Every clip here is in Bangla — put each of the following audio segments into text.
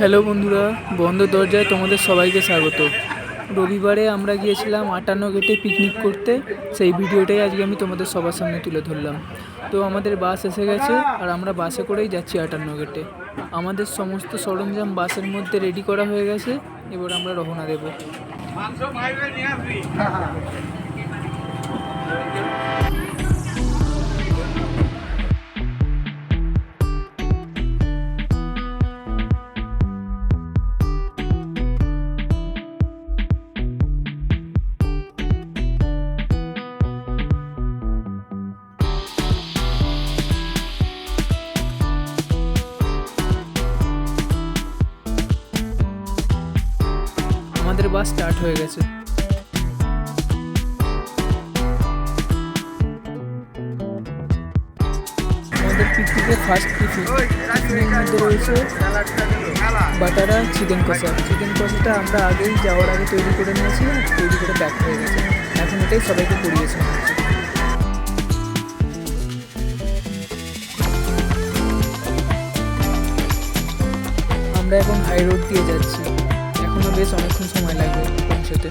হ্যালো বন্ধুরা, বন্ধ দরজায় তোমাদের সবাইকে স্বাগত। রবিবারে আমরা গিয়েছিলাম আটান্ন গেটে পিকনিক করতে, সেই ভিডিওটাই আজকে আমি তোমাদের সবার সামনে তুলে ধরলাম। তো আমাদের বাস এসে গেছে, আর আমরা বাসে করেই যাচ্ছি আটান্ন গেটে। আমাদের সমস্ত সরঞ্জাম বাসের মধ্যে রেডি করা হয়ে গেছে, এবার আমরা রওনা দেবো। আমাদের স্টার্ট হয়ে গেছে। আমাদের পিকনিকের ফার্স্ট টিফিন টিফিনের মধ্যে রয়েছে বাটারা চিকেন কষা। চিকেন কষাটা আমরা আগেই যাওয়ার আগে তৈরি করে নিয়েছি তৈরি করে প্যাক হয়ে গেছে। এখন এটাই সবাইকে পরিয়েছে আমরা এখন হাই রোড দিয়ে যাচ্ছি। এখনও বেশ অনেকক্ষণ সময় লাগবে পৌঁছতে।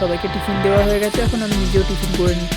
সবাইকে টিফিন দেওয়া হয়ে গেছে, এখন আমি নিজেও টিফিন করে নিই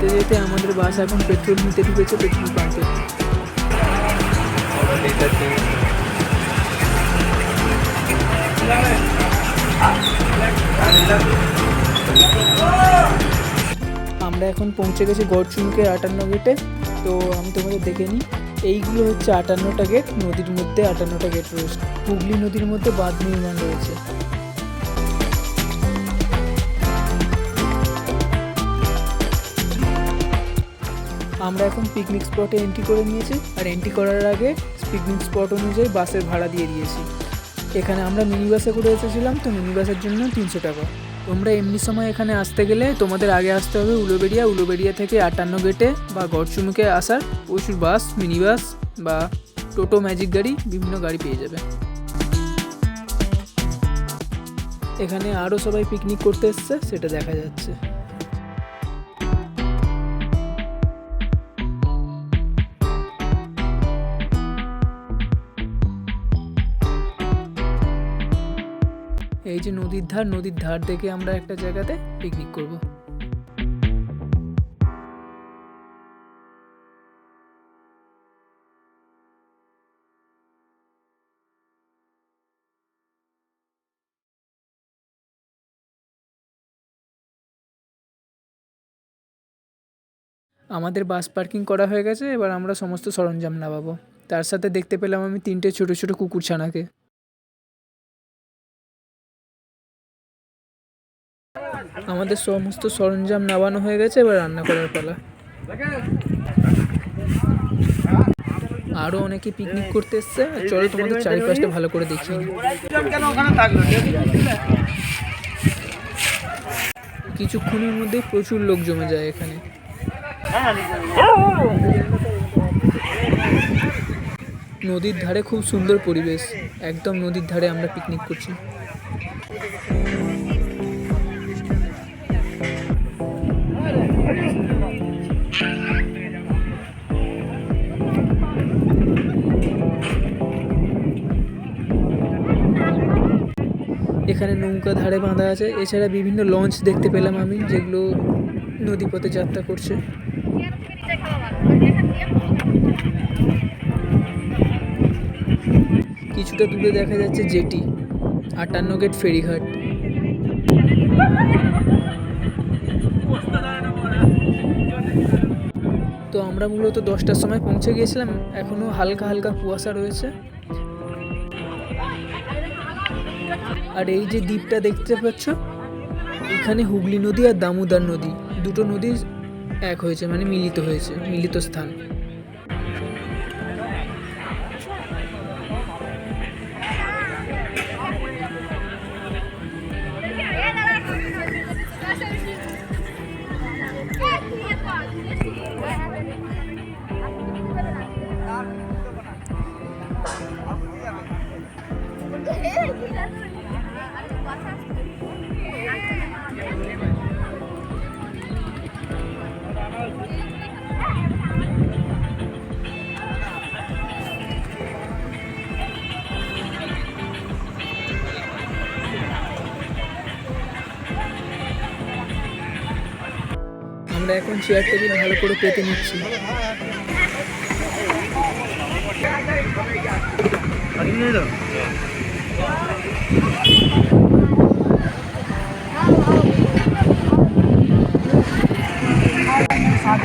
যেতে যেতে আমাদের বাস এখন পেট্রোল নিতে ঢুকেছে, পেট্রোল পাম্পে। আমরা এখন পৌঁছে গেছি গড়চুমকে আটান্ন গেটে তো আমি তোমাদের দেখে নিই, এইগুলো হচ্ছে আটান্নটা গেট নদীর মধ্যে আটান্নটা গেট রয়েছে। হুগলি নদীর মধ্যে বাঁধ নির্মাণ রয়েছে। আমরা এখন পিকনিক স্পটে এন্ট্রি করে নিয়েছি। আর এন্ট্রি করার আগে পিকনিক স্পট অনুযায়ী বাসের ভাড়া দিয়ে দিয়েছি। এখানে আমরা মিনি বাসে করে এসেছিলাম, তো মিনি বাসের জন্য তিনশো টাকা। তোমরা এমনি সময় এখানে আসতে গেলে তোমাদের আগে আসতে হবে উলোবেরিয়া উলোবেরিয়া থেকে আটান্ন গেটে বা গড়চুমুকে আসার প্রচুর বাস মিনি বাস বা টোটো ম্যাজিক গাড়ি, বিভিন্ন গাড়ি পেয়ে যাবে। এখানে আরও সবাই পিকনিক করতে এসছে, সেটা দেখা যাচ্ছে। এই যে নদীর ধার নদীর ধার থেকে আমরা একটা জায়গাতে পিকনিক করব। আমাদের বাস পার্কিং করা হয়ে গেছে, এবার আমরা সমস্ত সরঞ্জাম নামাবো। তার সাথে দেখতে পেলাম আমি তিনটে ছোট ছোট কুকুর ছানাকে আমাদের সমস্ত সরঞ্জাম নামানো হয়ে গেছে, এবার রান্না করার পালা। আরও অনেকে পিকনিক করতে এসছে, আর চলো তোমাদের চারিপাশটা ভালো করে দেখি। কিছুক্ষণের মধ্যে প্রচুর লোক জমে যায় এখানে। নদীর ধারে খুব সুন্দর পরিবেশ, একদম নদীর ধারে আমরা পিকনিক করছি। এখানে নৌকা ধারে বাঁধা আছে। এছাড়া বিভিন্ন লঞ্চ দেখতে পেলাম আমি, যেগুলো নদীপথে যাত্রা করছে। কিছুটা দূরে দেখা যাচ্ছে জেটি, আটান্ন গেট ফেরিঘাট। তো আমরা মূলত দশটার সময় পৌঁছে গিয়েছিলাম। এখনও হালকা হালকা কুয়াশা রয়েছে। আর এই যে দ্বীপটা দেখতে পাচ্ছ, এখানে হুগলি নদী আর দামোদর নদী। দুটো নদী এক হয়েছে মানে মিলিত হয়েছে, মিলিত স্থান। আমরা এখন চেয়ার টেবিল ভালো করে পেতে নিচ্ছি।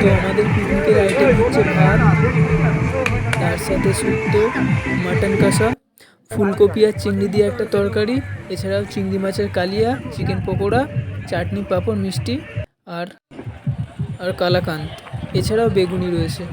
তো আমাদের পিকনিকের আইটেম হচ্ছে ভাত, তার সাথে শুক্তো মাটন কষা, ফুলকপি আর চিংড়ি দিয়ে একটা তরকারি, এছাড়াও চিংড়ি মাছের কালিয়া চিকেন পকোড়া, চাটনি, পাঁপড়, মিষ্টি, আর আর কালাকান্দ। এছাড়াও বেগুনি রয়েছে।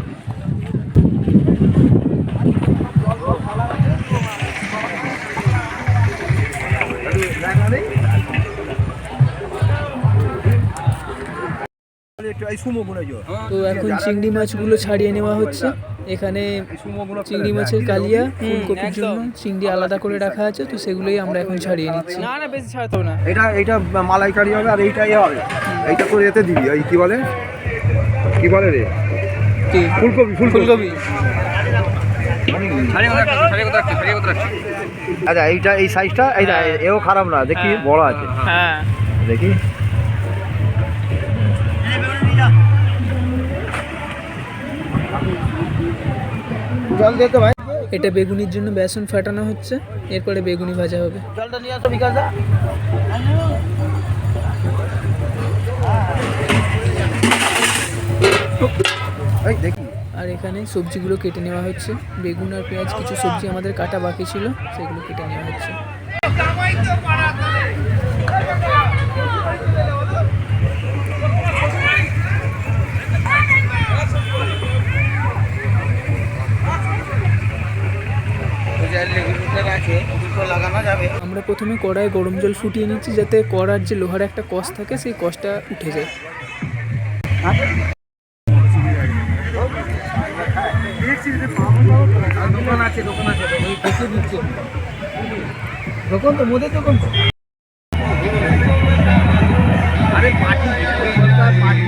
তো এখন চিংড়ি মাছগুলো ছাড়িয়ে নেওয়া হচ্ছে। এখানে চিংড়ি মাছের কালিয়া ফুলকপির জন্য চিংড়ি আলাদা করে রাখা আছে তো সেগুলোই আমরা এখন ছাড়িয়ে নিচ্ছি। না না বেশি ছাড়তে না। এটা এইটা মালাইকারি হবে আর এইটা ইয়ে হবে। এইটা করে এতে দিবি ওই কি বলে? কি বলে রে? কি? ফুলকপি ফুলকপি। আচ্ছা এইটা এই সাইজটা এইটা এও খারাপ না দেখি বড় আছে। হ্যাঁ। দেখি। জল দে তো ভাই। এটা বেগুনির জন্য বেসন ফাটানো হচ্ছে এরপরে বেগুনি ভাজা হবে। জলটা নিয়ে আসো বিকাশ আর এখানে সবজিগুলো কেটে নেওয়া হচ্ছে। বেগুন আর পেঁয়াজ কিছু সবজি আমাদের কাটা বাকি ছিল, সেগুলো কেটে নেওয়া হচ্ছে। আমরা প্রথমে কড়াই গরম জল ফুটিয়ে নিচ্ছি, যাতে কড়ার যে লোহার একটা কষ থাকে, সেই কষটা উঠে যায়। দোকান আছে দোকান আছে দেখে দিচ্ছে। দোকান তো মোদের দোকান। তো আরে পার্টি পার্টি।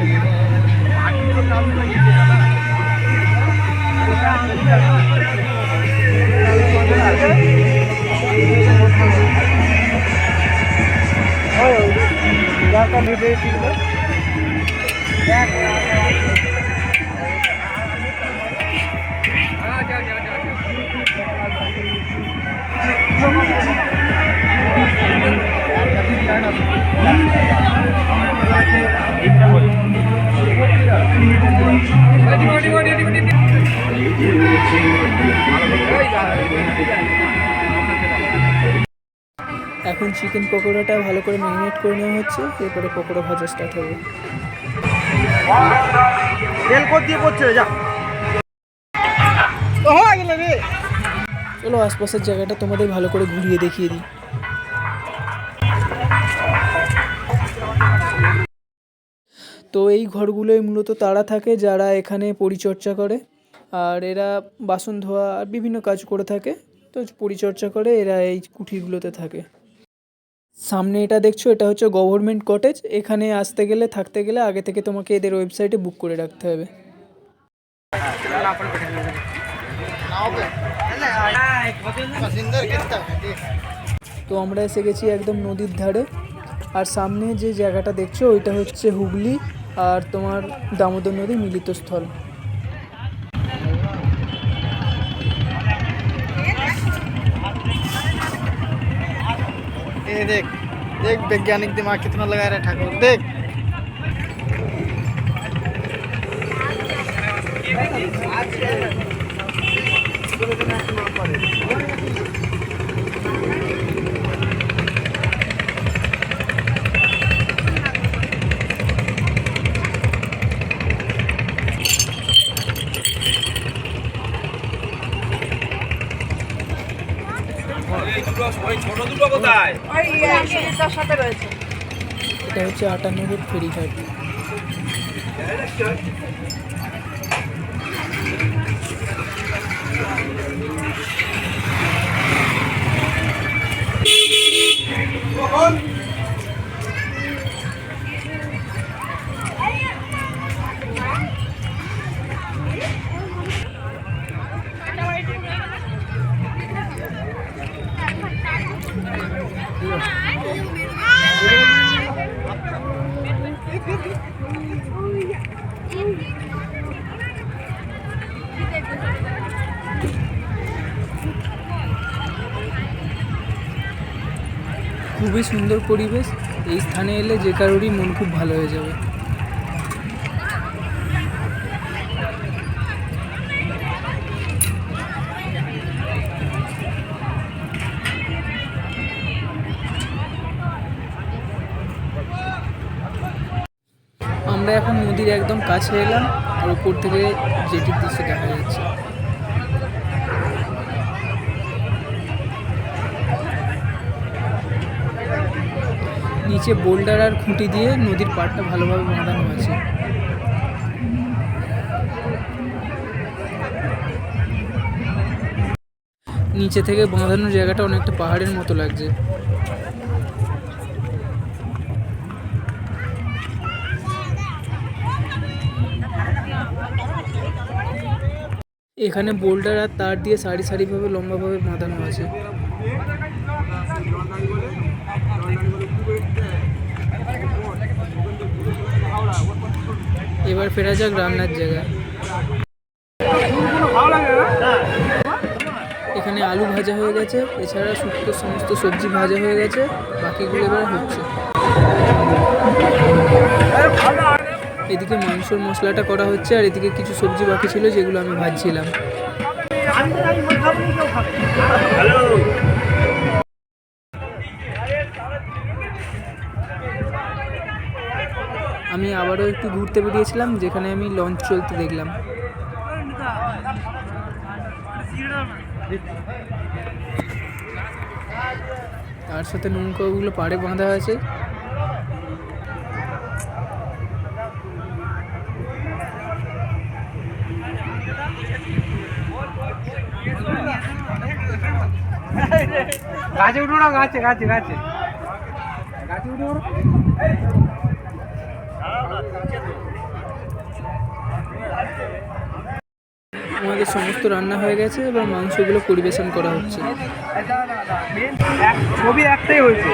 এখন চিকেন পকোড়াটা ভালো করে ম্যারিনেট করে নেওয়া হচ্ছে এরপরে পকোড়া ভাজা স্টার্ট হবে। তেল কর দিয়ে পড়ছে যা। তো হয়ে গেল রে। চলো আশপাশের জায়গাটা তোমাদের ভালো করে ঘুরিয়ে দেখিয়ে দিই। তো এই ঘরগুলোই মূলত তারা থাকে, যারা এখানে পরিচর্যা করে। আর এরা বাসন ধোয়া আর বিভিন্ন কাজ করে থাকে। তো পরিচর্যা করে এরা এই কুঠিরগুলোতে থাকে। সামনে এটা দেখছ, এটা হচ্ছে গভর্নমেন্ট কটেজ। এখানে আসতে গেলে, থাকতে গেলে আগে থেকে তোমাকে এদের ওয়েবসাইটে বুক করে রাখতে হবে। তো আমরা এসে গেছি একদম নদীর ধারে। আর সামনে যে জায়গাটা দেখছ, ওইটা হচ্ছে হুগলি। আর তোমার দামোদর নদী মিলিত স্থল ये देख देख वैज्ञानिक दिमाग कितना लगा रहा है ठाकुर देख এটা হচ্ছে আটানগর ফেরিঘাট খুবই সুন্দর পরিবেশ। এই স্থানে এলে যে কারোরই মন খুব ভালো হয়ে যাবে। আমরা এখন নদীর একদম কাছে এলাম। আর উপর থেকে জেটির দৃশ্য দেখা যাচ্ছে। নিচে বোল্ডার আর খুঁটি দিয়ে নদীর পাড়টা ভালোভাবে বাঁধানো আছে। নিচে থেকে বাঁধানোর জায়গাটা অনেকটা পাহাড়ের মতো লাগছে। এখানে বোল্ডার আর তার দিয়ে সারি সারিভাবে, লম্বাভাবে বাঁধানো আছে। এবার ফেরা যাক রান্নার জায়গায় এখানে আলু ভাজা হয়ে গেছে, এছাড়া শুক্তো সমস্ত সবজি ভাজা হয়ে গেছে, বাকিগুলো এবার হচ্ছে। এদিকে মাংসর মশলাটা করা হচ্ছে, আর এদিকে কিছু সবজি বাকি ছিল যেগুলো আমি ভাজছিলাম। আবারও একটু ঘুরতে বেরিয়েছিলাম, যেখানে আমি লঞ্চ চলতে দেখলাম। তার সাথে নৌকাগুলো পাড়ে বাঁধা আছে। গাছে উঠো না, গাছে গাছে গাছে। গাছে উঠো। আমাদের সমস্ত রান্না হয়ে গেছে এবার মাংসগুলো পরিবেশন করা হচ্ছে। ছবি একটাই হয়েছে।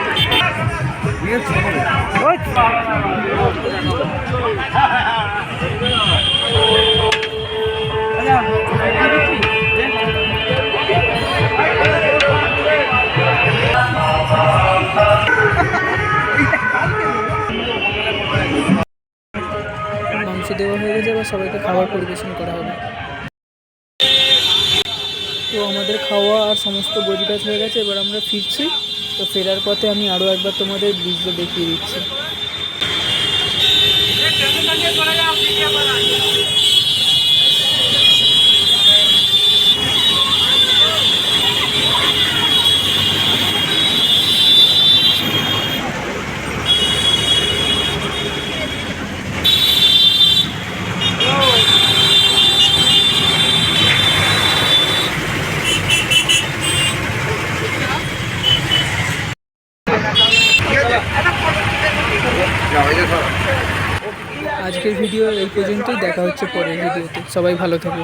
মাংস দেওয়া হয়ে গেছে এবার সবাইকে খাবার পরিবেশন করা হবে। তো আমাদের খাওয়া আর সমস্ত গজিকাজ হয়ে গেছে, এবার আমরা ফিরছি। তো ফেরার পথে আমি আরও একবার তোমাদের ব্রিজটা দেখিয়ে দিচ্ছি। পর্যন্তই দেখা হচ্ছে পরের ভিডিওতে। সবাই ভালো থেকো।